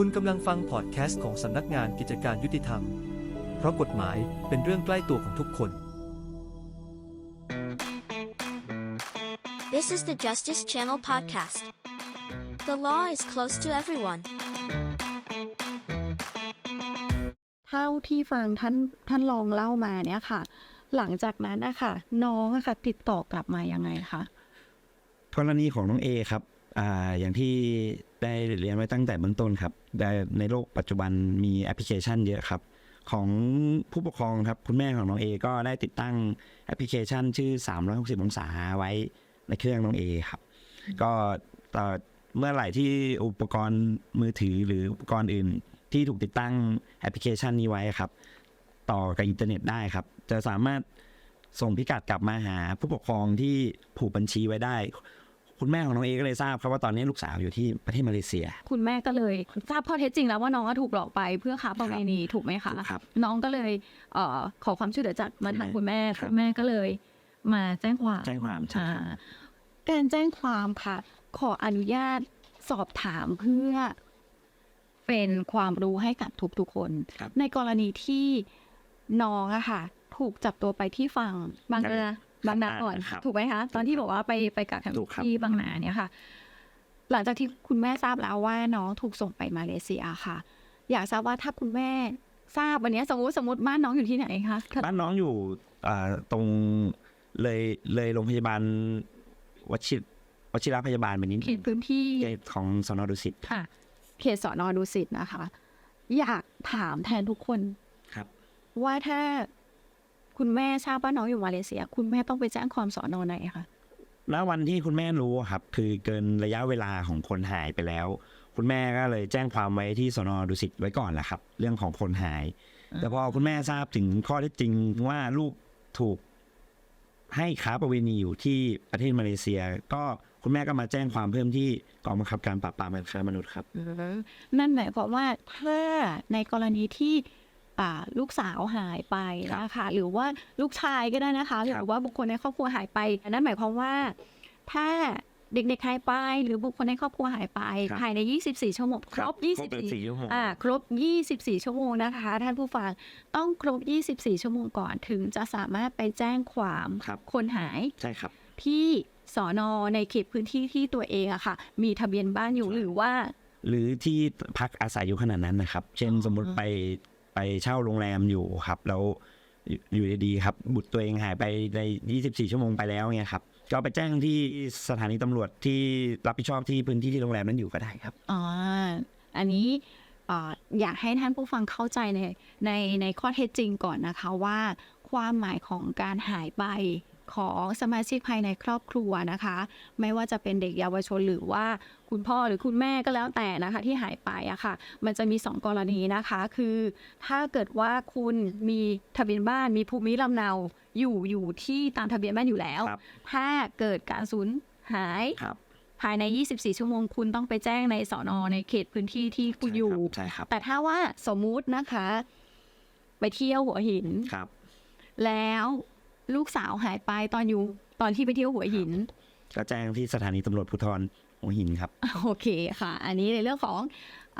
คุณกำลังฟังพอดแคสต์ของสำนักงานกิจการยุติธรรม เพราะกฎหมายเป็นเรื่องใกล้ตัวของทุกคน This is the Justice Channel podcast. The law is close to everyone. เท่าที่ฟังท่านท่านลองเล่ามาเนี่ยค่ะ หลังจากนั้นนะคะน้องอะค่ะติดต่อกลับมายังไงคะ กรณีของน้องเอครับ อ่าอย่างที่ได้เรียนไว้ตั้งแต่เบื้องต้นครับในโลกปัจจุบันมีแอปพลิเคชันเยอะครับ ของผู้ปกครองครับคุณแม่ของน้องเอก็ได้ติดตั้งแอปพลิเคชันชื่อ 360 องศาไว้ในเครื่องน้องเอครับ ก็ต่อเมื่อไหร่ที่อุปกรณ์มือถือหรืออุปกรณ์อื่น ที่ถูกติดตั้งแอปพลิเคชันนี้ไว้ครับ ต่อกับอินเทอร์เน็ตได้ครับ จะสามารถส่งพิกัดกลับมาหาผู้ปกครองที่ผูกบัญชีไว้ได้ คุณแม่ของน้องเอก็เลยทราบครับว่าตอนนี้ลูกสาวอยู่ที่ประเทศมาเลเซีย คุณแม่ก็เลยทราบข้อเท็จจริงแล้วว่าน้องอะถูกหลอกไปเพื่อค้าประเวณีถูกไหมคะถูกครับน้องก็เลยเอ่อขอความช่วยเหลือจากมาทางคุณแม่ครับคุณแม่ก็เลย มาแจ้งความแจ้งความใช่อ่าครับการแจ้งความค่ะ ขออนุญาตสอบถามเพื่อเป็นความรู้ให้กับทุกๆคนครับในกรณีที่น้องอะค่ะ ถูกจับตัวไปที่ฝั่งบางนา บางนาก่อนครับถูกไหมคะตอนที่บอกว่าไปไปกักขังถูกครับที่บางนาเนี่ยค่ะ หลังจากที่คุณแม่ทราบแล้วว่าน้องถูกส่งไปมาเลเซียค่ะ อยากทราบว่าถ้าคุณแม่ทราบวันนี้สมมติสมมติบ้านน้องอยู่ที่ไหนคะบ้านน้องอยู่อ่าตรงเลยเลยโรงพยาบาลวชิรวชิรพยาบาลไปนิดเขตพื้นที่เขตของสนดุสิตค่ะ เขตสอนอดุสิตนะคะ อยากถามแทนทุกคนครับ ว่าถ้า คุณแม่ทราบว่าน้องอยู่มาเลเซีย คุณแม่ต้องไปแจ้งความสอนอไหนคะแล้ววันที่คุณแม่รู้อะครับ คือเกินระยะเวลาของคนหายไปแล้ว คุณแม่ก็เลยแจ้งความไว้ที่สนดุสิตไว้ก่อนแหละครับ เรื่องของคนหาย แต่พอคุณแม่ทราบถึงข้อเท็จจริงว่าลูกถูกให้ค้าประเวณีอยู่ที่ประเทศมาเลเซีย ก็คุณแม่ก็มาแจ้งความเพิ่มที่กองบังคับการปราบปรามการค้ามนุษย์ครับนั่นหมายความว่าถ้าในกรณีที่อ่า ลูกสาวหายไปนะคะหรือว่าลูกชายก็ได้นะคะหรือว่าบุคคลในครอบครัวหายไปนั่นหมายความว่า ถ้าเด็กๆหายไป หรือบุคคลในครอบครัวหายไปครับภายใน 24 ชั่วโมงครบครบ 24ชั่วโมงอ่าครบ 24 ชั่วโมงนะคะ ท่านผู้ฟังต้องครบ 24 ชั่วโมงก่อนถึงจะสามารถไปแจ้งความครับคนหายใช่ครับที่สอนอในเขตพื้นที่ที่ตัวเองอะค่ะ มีทะเบียนบ้านอยู่หรือว่า หรือที่พักอาศัยอยู่ขนาดนั้นนะครับ เช่นอ๋อสมมุติไป ไปเช่าโรงแรมอยู่ครับ แล้วอยู่ดีๆครับ บุตรตัวเองหายไปใน 24 ชั่วโมงไปแล้วเนี่ยครับก็ไปแจ้งที่สถานีตำรวจที่รับผิดชอบที่พื้นที่ที่โรงแรมนั้นอยู่ก็ได้ครับอ่าอันนี้ออยากให้ท่านผู้ฟังเข้าใจในในในข้อเท็จจริงก่อนนะคะว่า ความหมายของการหายไป ของสมาชิกภายในครอบครัวนะคะ ไม่ว่าจะเป็นเด็กเยาวชนหรือว่าคุณพ่อหรือคุณแม่ก็แล้วแต่นะคะที่หายไปอะค่ะ มันจะมีสองกรณีนะคะ คือถ้าเกิดว่าคุณมีทะเบียนบ้านมีภูมิลำเนาอยู่อยู่ที่ตามทะเบียนบ้านอยู่แล้วครับถ้าเกิดการสูญหายครับภายใน 24 ชั่วโมงคุณต้องไปแจ้งในสอนอในเขตพื้นที่ที่คุณอยู่ใช่ครับแต่ถ้าว่าสมมุตินะคะ ไปเที่ยวหัวหินครับแล้ว ลูกสาวหายไปตอนอยู่ตอนที่ไปเที่ยวหัวหิน ก็แจ้งที่สถานีตำรวจภูธรหัวหินครับ โอเคค่ะ อันนี้ในเรื่องของ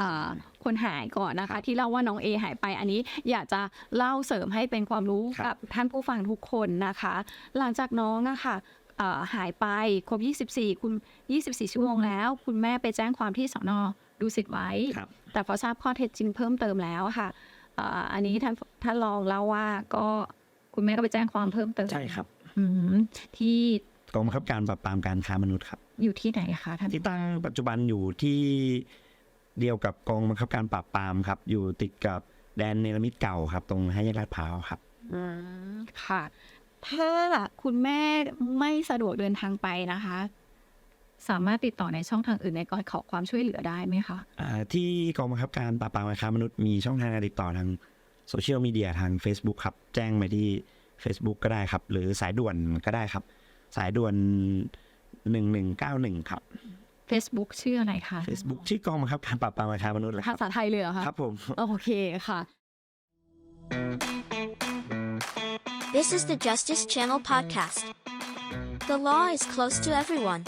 อาคนหายก่อนนะครัคะบที่เล่าว่าน้องเอหายไป อันนี้อยากจะเล่าเสริมให้เป็นความรู้ครักับบท่านผู้ฟังทุกคนนะคะ หลังจากน้องนะคะอ่าหายไปครบ 24 คุณ 24 ชั่วโมงแล้ว คุณแม่ไปแจ้งความที่สอนอดูสิทธิ์ไว้ครับแต่พอทราบข้อเท็จจริงเพิ่มเติมแล้วค่ะอ่าอันนี้ท่านท่านรองเล่าว่าก็ คุณแม่ก็ไปแจ้งความเพิ่มเติมใช่ครับ อืมที่กองบังคับการปราบปรามการค้ามนุษย์ครับ อยู่ที่ไหนคะท่านที่ตั้งปัจจุบันอยู่ที่เดียวกับกองบังคับการปราบปรามครับ อยู่ติดกับแดนเนรมิตเก่าครับ ตรงห้าแยกลาดพร้าวครับอืมค่ะ ถ้าคุณแม่ไม่สะดวกเดินทางไปนะคะ สามารถติดต่อในช่องทางอื่นในการขอความช่วยเหลือได้ไหมคะอ่าที่กองบังคับการปราบปรามการค้ามนุษย์มีช่องทางการติดต่อทาง โซเชียลมีเดียทาง Facebook ครับ แจ้งไปที่ Facebook ก็ได้ครับ หรือสายด่วนก็ได้ครับ สายด่วน 1191 ครับ Facebook ชื่ออะไรคะ Facebook ชื่อกองบังคับการปราบปรามการค้ามนุษย์เลยคภารับ ษาไทยเลยเหรอคะครับผม โอเคค่ะ This is the Justice Channel podcast. The law is close to everyone.